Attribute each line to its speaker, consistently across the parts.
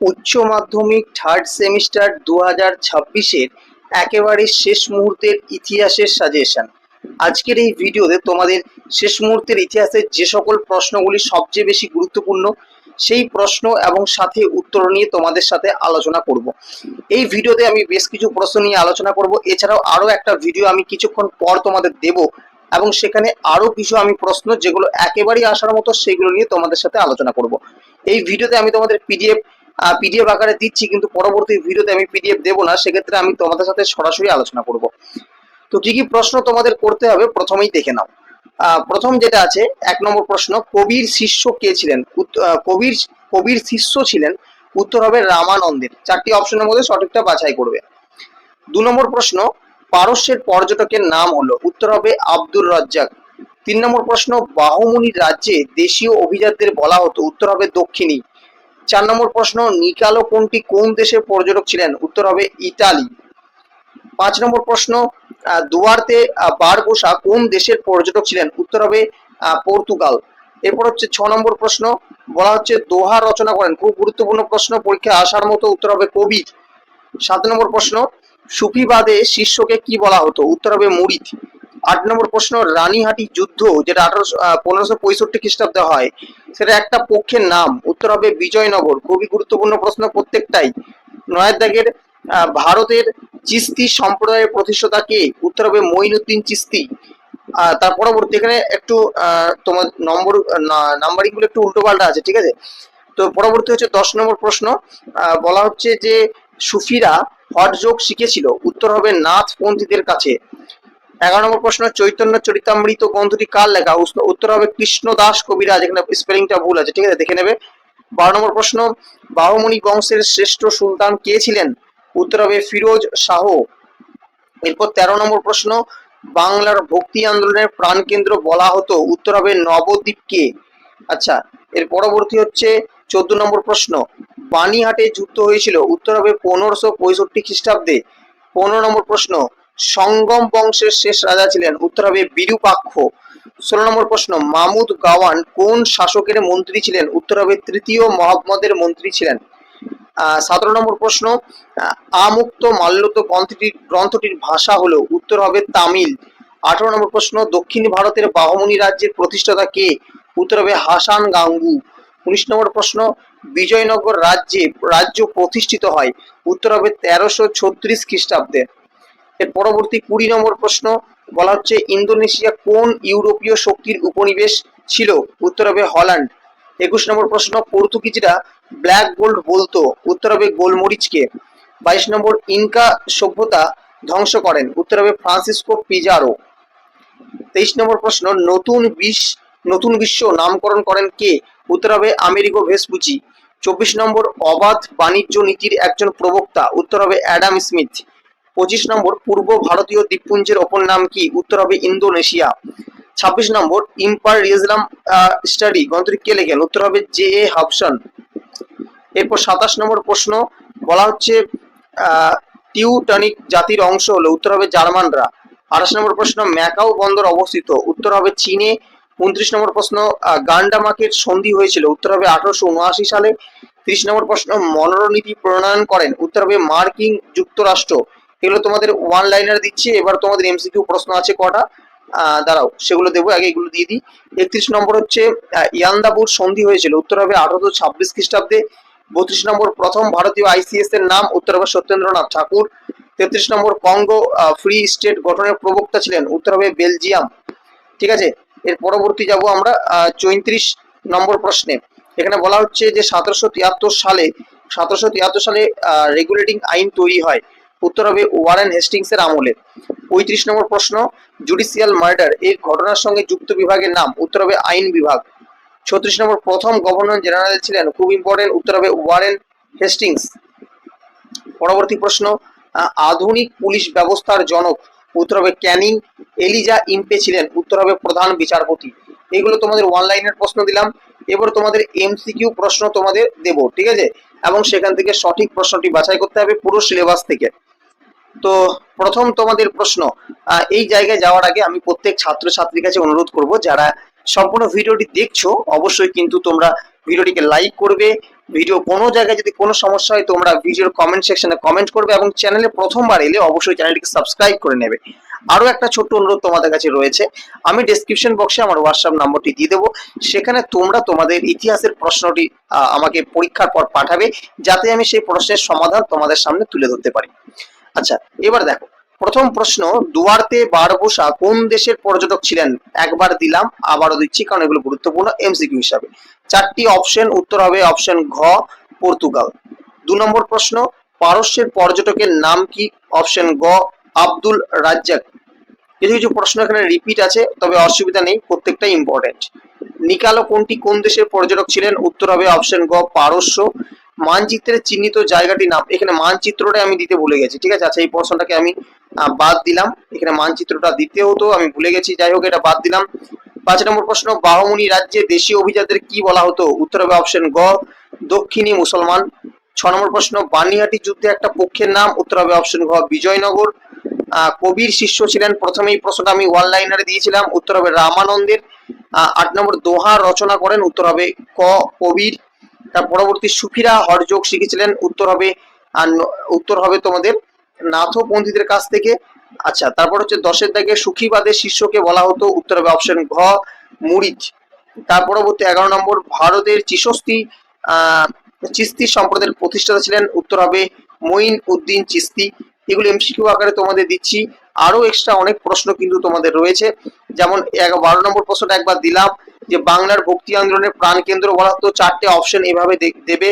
Speaker 1: উচ্চ মাধ্যমিক third semester দু হাজার ছাব্বিশের একেবারে শেষ মুহূর্তের ইতিহাসের সাজেশন আজকের এই ভিডিওতে তোমাদের শেষ মুহূর্তের ইতিহাসের যে সকল প্রশ্নগুলি সবচেয়ে বেশি গুরুত্বপূর্ণ, সেই প্রশ্ন এবং সাথে উত্তর নিয়ে তোমাদের সাথে আলোচনা করব। এই ভিডিওতে আমি বেশ কিছু প্রশ্ন নিয়ে আলোচনা করব। এছাড়াও আরও একটা ভিডিও আমি কিছুক্ষণ পর তোমাদের দেব এবং সেখানে আরও কিছু আমি প্রশ্ন যেগুলো একেবারেই আসার মতো, সেগুলো নিয়ে তোমাদের সাথে আলোচনা করব। এই ভিডিওতে আমি তোমাদের পিডিএফ পিডিএফ আকারে দিচ্ছি, কিন্তু পরবর্তী ভিডিওতে আমি পিডিএফ দেবো না, সেক্ষেত্রে আমি তোমাদের সাথে সরাসরি আলোচনা করব। তো কি কি প্রশ্ন তোমাদের করতে হবে, প্রথমেই দেখে নাও। প্রথম যেটা আছে, এক নম্বর প্রশ্ন, কবির শিষ্য কে ছিলেন? কবির কবির শিষ্য ছিলেন উত্তর হবে রামানন্দের। চারটি অপশনের মধ্যে সঠিকটা বাছাই করবে। দু নম্বর প্রশ্ন, পারস্যের পর্যটকের নাম হলো, উত্তর হবে আব্দুর রাজ্জাক। তিন নম্বর প্রশ্ন, বাহুমুনির রাজ্যে দেশীয় অভিজাতদের বলা হতো, উত্তর হবে দক্ষিণী। চার নম্বর প্রশ্ন, নিকালো কোনটি কোন দেশের পর্যটক ছিলেন? উত্তর হবে ইতালি। পাঁচ নম্বর প্রশ্ন দুয়ার্তে বারবোসা কোন দেশের পর্যটক ছিলেন? উত্তর হবে পর্তুগাল। এরপর হচ্ছে ছ নম্বর প্রশ্ন, বলা হচ্ছে দোহা রচনা করেন। খুব গুরুত্বপূর্ণ প্রশ্ন পরীক্ষায় আসার মতো উত্তর হবে কবির। সাত নম্বর প্রশ্ন, সুফিবাদে শিষ্যকে কি বলা হতো? উত্তর হবে মুরিদ আট নম্বর প্রশ্ন, রানীহাটি যুদ্ধ, যেটা আঠারোশো পনেরোশো পঁয়ষট্টি খ্রিস্টাব্দে হয়, সেটা একটা পক্ষের নাম, উত্তর হবে বিজয়নগর। খুবই গুরুত্বপূর্ণ প্রশ্ন প্রত্যেকটাই। নয়ের দাগের ভারতের চিস্তি সম্প্রদায়ের প্রতিষ্ঠাতা কে? উত্তর হবে মঈনুদ্দিন চিস্তি। তার পরবর্তী, এখানে একটু তোমার নম্বর নাম্বারিংগুলো একটু উল্টো পাল্টা আছে, ঠিক আছে? তো পরবর্তী হচ্ছে দশ নম্বর প্রশ্ন বলা হচ্ছে যে সুফিরা হট যোগ শিখেছিল। উত্তর হবে নাথ পন্থীদের কাছে। এগারো নম্বর প্রশ্ন, চৈতন্য চরিতামৃত গ্রন্থটি কার লেখা? উত্তর হবে কৃষ্ণ দাস কবিরাজ, এখানে স্পেলিংটা ভুল আছে, ঠিক আছে, দেখে নেবে। বারো নম্বর প্রশ্ন বাহুমণি বংশের শ্রেষ্ঠ সুলতান কে ছিলেন? উত্তর হবে ফিরোজ শাহ। এরপর তেরো নম্বর প্রশ্ন, বাংলার ভক্তি আন্দোলনের প্রাণকেন্দ্র বলা হতো, উত্তর হবে নবদ্বীপকে আচ্ছা এর পরবর্তী হচ্ছে চোদ্দ নম্বর প্রশ্ন বানিহাটে যুদ্ধ হয়েছিল, উত্তর হবে পনেরোশো পঁয়ষট্টি খ্রিস্টাব্দে। পনেরো নম্বর প্রশ্ন সঙ্গম বংশের শেষ রাজা ছিলেন। উত্তর হবে বিরূপাক্ষ। ষোলো নম্বর প্রশ্ন, মামুদ গাওয়ান কোন শাসকের মন্ত্রী ছিলেন? উত্তর হবে তৃতীয় মহম্মদের মন্ত্রী ছিলেন। সতেরো নম্বর প্রশ্ন আমুক্ত মাল্যত গ্রন্থটির গ্রন্থটির ভাষা হলো, উত্তর হবে তামিল। আঠারো নম্বর প্রশ্ন, দক্ষিণ ভারতের বাহমনি রাজ্যের প্রতিষ্ঠাতা কে? উত্তর হবে হাসান গাঙ্গু। উনিশ নম্বর প্রশ্ন, বিজয়নগর রাজ্যে রাজ্য প্রতিষ্ঠিত হয়। উত্তর হবে তেরোশো ছত্রিশ খ্রিস্টাব্দে। এর পরবর্তী কুড়ি নম্বর প্রশ্ন বলা হচ্ছে, ইন্দোনেশিয়া কোন ইউরোপীয় শক্তির উপনিবেশ ছিল? উত্তর হবে হল্যান্ড। একুশ নম্বর প্রশ্ন, পর্তুগিজরা ব্ল্যাক গোল্ড বলতো? উত্তর হবে গোলমরিচকে। বাইশ নম্বর, ইনকা সভ্যতা ধ্বংস করেন। উত্তর হবে ফ্রান্সিসকো পিজারো। তেইশ নম্বর প্রশ্ন, নতুন বিশ, নতুন বিশ্ব নামকরণ করেন কে? উত্তর হবে আমেরিকো ভেসপুচি। চব্বিশ নম্বর, অবাধ বাণিজ্য নীতির একজন প্রবক্তা। উত্তর হবে অ্যাডাম স্মিথ। পঁচিশ নম্বর পূর্ব ভারতীয় দ্বীপপুঞ্জের অপর নাম কি? উত্তর হবে ইন্দোনেশিয়া। ছাব্বিশ নম্বর ইম্পারিয়াজলাম স্টাডি গ্রন্থটি কে লেখেন? উত্তর হবে জে এ হাবসন এরপর সাতাশ নম্বর প্রশ্ন, বলা হচ্ছে টিউটনিক জাতির অংশ হলো, উত্তর হবে জার্মানরা। আঠাশ নম্বর প্রশ্ন, ম্যাকাও বন্দর অবস্থিত। উত্তর হবে চীনে। উনত্রিশ নম্বর প্রশ্ন গান্ডামাকের সন্ধি হয়েছিল। উত্তর হবে আঠারোশো উনআশি সালে। ত্রিশ নম্বর প্রশ্ন, মনোরনীতি প্রণয়ন করেন। উত্তর হবে মার্কিন যুক্তরাষ্ট্র। এগুলো তোমাদের ওয়ান লাইনার দিচ্ছি। এবার তোমাদের এমসিকিউ প্রশ্ন আছে কটা? দাঁড়াও সেগুলো দেবো আগে এগুলো দিয়ে দিই। একত্রিশ নম্বর হচ্ছে আহ, ইয়ান্দাবুর সন্ধি হয়েছিল। উত্তর হবে আঠারোশো ছাব্বিশ খ্রিস্টাব্দে। বত্রিশ নম্বর প্রথম ভারতীয় আইসিএস এর নাম উত্তর হবে সত্যেন্দ্রনাথ ঠাকুর। তেত্রিশ নম্বর কঙ্গো ফ্রি স্টেট গঠনের প্রবক্তা ছিলেন উত্তর হবে বেলজিয়াম। ঠিক আছে? এর পরবর্তী যাব আমরা চৌত্রিশ নম্বর প্রশ্নে। এখানে বলা হচ্ছে যে সতেরোশো তিয়াত্তর সালে সতেরোশো তিয়াত্তর সালে রেগুলেটিং আইন তৈরি হয়। উত্তর হবে ওয়ারেন হেস্টিংস এর আমলে। পঁয়ত্রিশ নম্বর প্রশ্ন, জুডিশিয়াল মার্ডার এই ঘটনার সঙ্গে যুক্ত বিভাগের নাম, উত্তর হবে আইন বিভাগ। ছত্রিশ নম্বর প্রথম গভর্নর জেনারেল ছিলেন, খুব ইম্পর্টেন্ট উত্তর হবে ওয়ারেন হেস্টিংস। পরবর্তী প্রশ্ন আধুনিক পুলিশ ব্যবস্থার জনক, উত্তর হবে ক্যানিং, এলিজা ইম্পে ছিলেন, উত্তর হবে প্রধান বিচারপতি। এগুলো তোমাদের ওয়ান লাইনের প্রশ্ন দিলাম, এবার তোমাদের এমসিকিউ প্রশ্ন তোমাদের দেব, ঠিক আছে? এবং সেখান থেকে সঠিক প্রশ্নটি বাছাই করতে হবে পুরো সিলেবাস থেকে। তো প্রথম তোমাদের প্রশ্ন এই জায়গায় যাওয়ার আগে আমি প্রত্যেক ছাত্রছাত্রীর কাছে অনুরোধ করব, যারা সম্পূর্ণ ভিডিওটি দেখছ, অবশ্যই কিন্তু তোমরা ভিডিওটিকে লাইক করবে। ভিডিও কোনো জায়গায় যদি কোনো সমস্যা হয়, তোমরা ভিডিওর কমেন্ট সেকশনে কমেন্ট করবে এবং চ্যানেলে প্রথমবার এলে অবশ্যই চ্যানেলটিকে সাবস্ক্রাইব করে নেবে। আরও একটা ছোট্ট অনুরোধ তোমাদের কাছে রয়েছে, আমি ডেসক্রিপশন বক্সে আমার হোয়াটসঅ্যাপ নম্বরটি দিয়ে দেবো। সেখানে তোমরা তোমাদের ইতিহাসের প্রশ্নটি আমাকে পরীক্ষার পর পাঠাবে, যাতে আমি সেই প্রশ্নের সমাধান তোমাদের সামনে তুলে ধরতে পারি। আচ্ছা এবার দেখো। প্রথম প্রশ্ন, দুয়ার্তে বারবোসা কোন দেশের পর্যটক ছিলেন? একবার দিলাম, আবারও দিচ্ছি, কারণ এগুলো গুরুত্বপূর্ণ এমসিকিউ হিসাবে। চারটি অপশন, উত্তর হবে অপশন ঘ, পর্তুগাল। দু নম্বর প্রশ্ন, পারস্যের পর্যটকের নাম কি? অপশন গ, আব্দুল রাজ্জাক। কিছু কিছু প্রশ্ন এখানে রিপিট আছে, তবে অসুবিধা নেই প্রত্যেকটা ইম্পর্টেন্ট নিকালো কোনটি কোন দেশের পর্যটক ছিলেন? উত্তর হবে অপশন গ, পারস্য। মানচিত্রে চিহ্নিত জায়গাটির নাম, এখানে মানচিত্রটা আমি দিতে ভুলে গেছি, ঠিক আছে? আচ্ছা এই প্রশ্নটাকে আমি বাদ দিলাম। এখানে মানচিত্রটা দিতে হতো, আমি ভুলে গেছি। যাই হোক, এটা বাদ দিলাম। পাঁচ নম্বর প্রশ্ন বাহমনি রাজ্যে দেশীয় অভিজাতদের কি বলা হতো? উত্তর হবে অপশন গ, দক্ষিণী মুসলমান। ছ নম্বর প্রশ্ন, বানিহাটি যুদ্ধে একটা পক্ষের নাম, উত্তর হবে অপশন ঘ, বিজয়নগর। কবির শিষ্য ছিলেন প্রথমে এই প্রশ্নটা আমি ওয়ান লাইনারে দিয়েছিলাম, উত্তর হবে রামানন্দের। আট নম্বর দোহা রচনা করেন, উত্তর হবে ক, কবির। তার পরবর্তী সুফিরা হরযোগ শিখেছিলেন, উত্তর হবে উত্তর হবে তোমাদের নাথপন্থীদের কাছ থেকে। আচ্ছা তারপর হচ্ছে দশের দাগে সুখীবাদের শিষ্যকে বলা হতো, উত্তর হবে অপশন ঘ, মুরিচ। তার পরবর্তী এগারো নম্বর, ভারতের চিশস্তি আহ চিস্তি সম্প্রদায়ের প্রতিষ্ঠাতা ছিলেন, উত্তর হবে মঈন উদ্দিন চিস্তি এগুলো এমসিকিউ আকারে তোমাদের দিচ্ছি। আরও এক্সট্রা অনেক প্রশ্ন কিন্তু তোমাদের রয়েছে। যেমন বারো নম্বর প্রশ্নটা একবার দিলাম যে বাংলার ভক্তি আন্দোলনের প্রাণকেন্দ্র বলা হতো, চারটে অপশন এভাবে দেবে।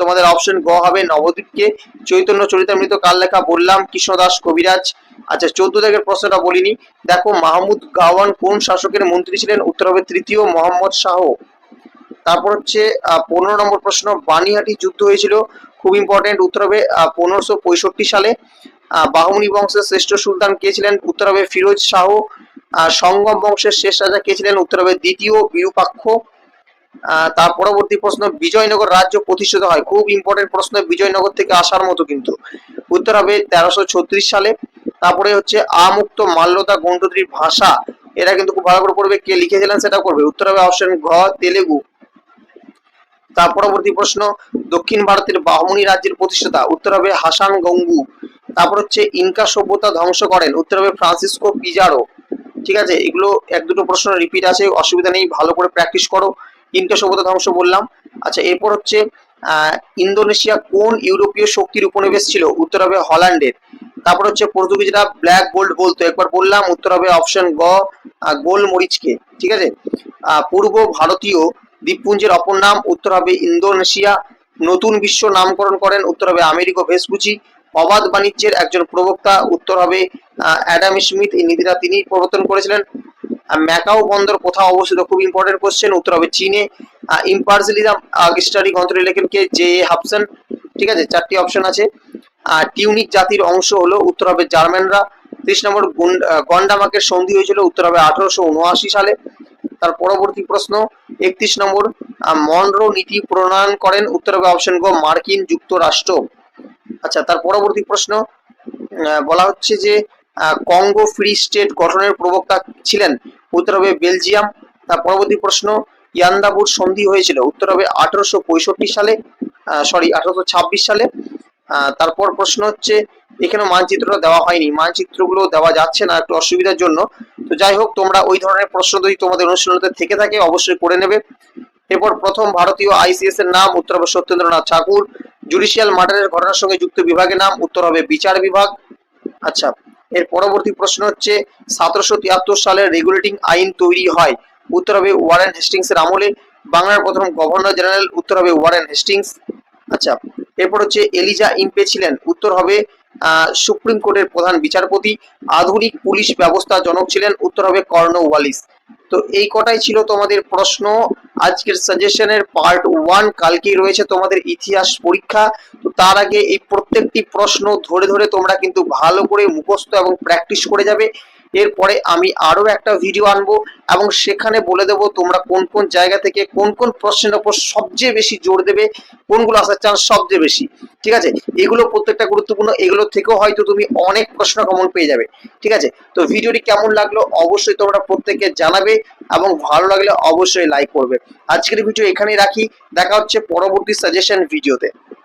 Speaker 1: তোমাদের অপশন গ হবে নবদ্বীপকে। চৈতন্য চরিতামৃত কাল লেখা বললাম? কৃষ্ণদাস কবিরাজ। আচ্ছা চোদ্দ দাগের প্রশ্নটা বলিনি। দেখো, মাহমুদ গাওয়ান কোন শাসকের মন্ত্রী ছিলেন? উত্তর হবে তৃতীয় মোহাম্মদ শাহ। তারপর হচ্ছে পনেরো নম্বর প্রশ্ন, বানিহাটি যুদ্ধ হয়েছিল, খুব ইম্পর্টেন্ট উত্তর হবে পনেরোশো পঁয়ষট্টি সালে। বাহমনি বংশের শ্রেষ্ঠ সুলতান কে ছিলেন? উত্তর হবে ফিরোজ শাহ। সঙ্গম বংশের শেষ রাজা কে ছিলেন? উত্তর হবে দ্বিতীয় বিরূপাক্ষ। তার পরবর্তী প্রশ্ন, বিজয়নগর রাজ্য প্রতিষ্ঠিত হয়? খুব ইম্পর্টেন্ট প্রশ্ন, বিজয়নগর থেকে আসার মতো কিন্তু। উত্তর হবে তেরোশো সালে। তারপরে হচ্ছে আমুক্ত মাল্যতা গণ্ডদ্রীর ভাষা। এটা কিন্তু খুব ভালো করে পড়বে। কে লিখেছিলেন সেটা করবে উত্তর হবে অপশন ঘ, তেলেগু। তার পরবর্তী প্রশ্ন, দক্ষিণ ভারতের বাহমনি রাজ্যের প্রতিষ্ঠাতা। উত্তর হবে হাসান গঙ্গু। তারপর হচ্ছে ইনকা সভ্যতা ধ্বংস করেন। উত্তর হবে ফ্রান্সিসকো পিজারো। ঠিক আছে? এগুলো এক দুটো প্রশ্ন রিপিট আছে অসুবিধা নেই ভালো করে প্র্যাকটিস করো। ইনকা সভ্যতা ধ্বংস বললাম। আচ্ছা এরপর হচ্ছে ইন্দোনেশিয়া কোন ইউরোপীয় শক্তির উপনিবেশ ছিল? উত্তর হবে হল্যান্ডের। তারপর হচ্ছে পর্তুগিজরা ব্ল্যাক গোল্ড বলতো। একবার বললাম উত্তর হবে অপশন গ আহ, গোল মরিচকে ঠিক আছে? পূর্ব ভারতীয় দ্বীপপুঞ্জের অপর নাম উত্তর হবে ইন্দোনেশিয়া। নতুন বিশ্ব নামকরণ করেন উত্তর হবে আমেরিকো ভেসপুচি অবাধ বাণিজ্যের একজন প্রবক্তা, উত্তর হবে অ্যাডাম স্মিথ। এই নীতিটা তিনি প্রবর্তন করেছিলেন। ম্যাকাও বন্দর কোথাও অবস্থিত, খুব ইম্পর্টেন্ট কোশ্চেন উত্তর হবে চীনে। ইম্পার্সিলিজম স্টাডি গ্রন্থটি লেখেন কে? জে এ হাবসন ঠিক আছে, চারটি অপশন আছে। টিউনিক জাতির অংশ হলো, উত্তর হবে জার্মানরা। ত্রিশ নম্বর গন্ডামাকের সন্ধি হয়েছিল, উত্তর হবে আঠারোশো উনআশি সালে। তার পরবর্তী প্রশ্ন, একত্রিশ নম্বর মনরো নীতি প্রণয়ন করেন, উত্তর হবে অপশন গ মার্কিন যুক্তরাষ্ট্র। আচ্ছা তার পরবর্তী প্রশ্ন বলা হচ্ছে যে কঙ্গো ফ্রি স্টেট গঠনের প্রবক্তা ছিলেন উত্তর হবে বেলজিয়াম। তার পরবর্তী প্রশ্ন ইয়ান্দাবুর সন্ধি হয়েছিল, উত্তর হবে আঠারোশো পঁয়ষট্টি সালে সরি আঠারোশো ছাব্বিশ সালে। তারপর প্রশ্ন হচ্ছে এখানে মানচিত্রটা দেওয়া হয়নি মানচিত্রগুলো দেওয়া যাচ্ছে না একটু অসুবিধার জন্য। তো যাই হোক, তোমরা ওই ধরনের প্রশ্ন যদি তোমাদের অনুশীলনতে থেকে থাকে, অবশ্যই করে নেবে। এরপর প্রথম ভারতীয় আইসিএস এর নাম, উত্তর হবে সত্যেন্দ্রনাথ ঠাকুর। জুডিশিয়াল মার্ডারের ঘটনার সঙ্গে যুক্ত বিভাগের নাম, উত্তর হবে বিচার বিভাগ। আচ্ছা এর পরবর্তী প্রশ্ন হচ্ছে, সতেরোশো তিয়াত্তর সালের রেগুলেটিং আইন তৈরি হয়, উত্তর হবে ওয়ারেন হেস্টিংস এর আমলে। বাংলার প্রথম গভর্নর জেনারেল, উত্তর হবে ওয়ারেন হেস্টিংস। আচ্ছা এরপর হচ্ছে এলিজা ইম্পে ছিলেন, উত্তর হবে সুপ্রিম কোর্টের প্রধান বিচারপতি, আধুনিক পুলিশ ব্যবস্থা জনক ছিলেন, উত্তর হবে কর্ণ ওয়ালিস। তো এই কটাই ছিল তোমাদের প্রশ্ন। আজকের সাজেশনের পার্ট ওয়ান কালকেই রয়েছে তোমাদের ইতিহাস পরীক্ষা। তো তার আগে এই প্রত্যেকটি প্রশ্ন ধরে ধরে তোমরা কিন্তু ভালো করে মুখস্থ এবং প্র্যাকটিস করে যাবে। এরপরে আমি আরও একটা ভিডিও আনব এবং সেখানে বলে দেবো তোমরা কোন কোন জায়গা থেকে কোন কোন প্রশ্নের ওপর সবচেয়ে বেশি জোর দেবে, কোনগুলো আসার চান্স সবচেয়ে বেশি, ঠিক আছে? এগুলো প্রত্যেকটা গুরুত্বপূর্ণ, এগুলো থেকেও হয়তো তুমি অনেক প্রশ্ন কমন পেয়ে যাবে, ঠিক আছে? তো ভিডিওটি কেমন লাগল অবশ্যই তোমরা প্রত্যেককে জানাবে এবং ভালো লাগলে অবশ্যই লাইক করবে। আজকের ভিডিও এখানেই রাখি, দেখা হচ্ছে পরবর্তী সাজেশন ভিডিওতে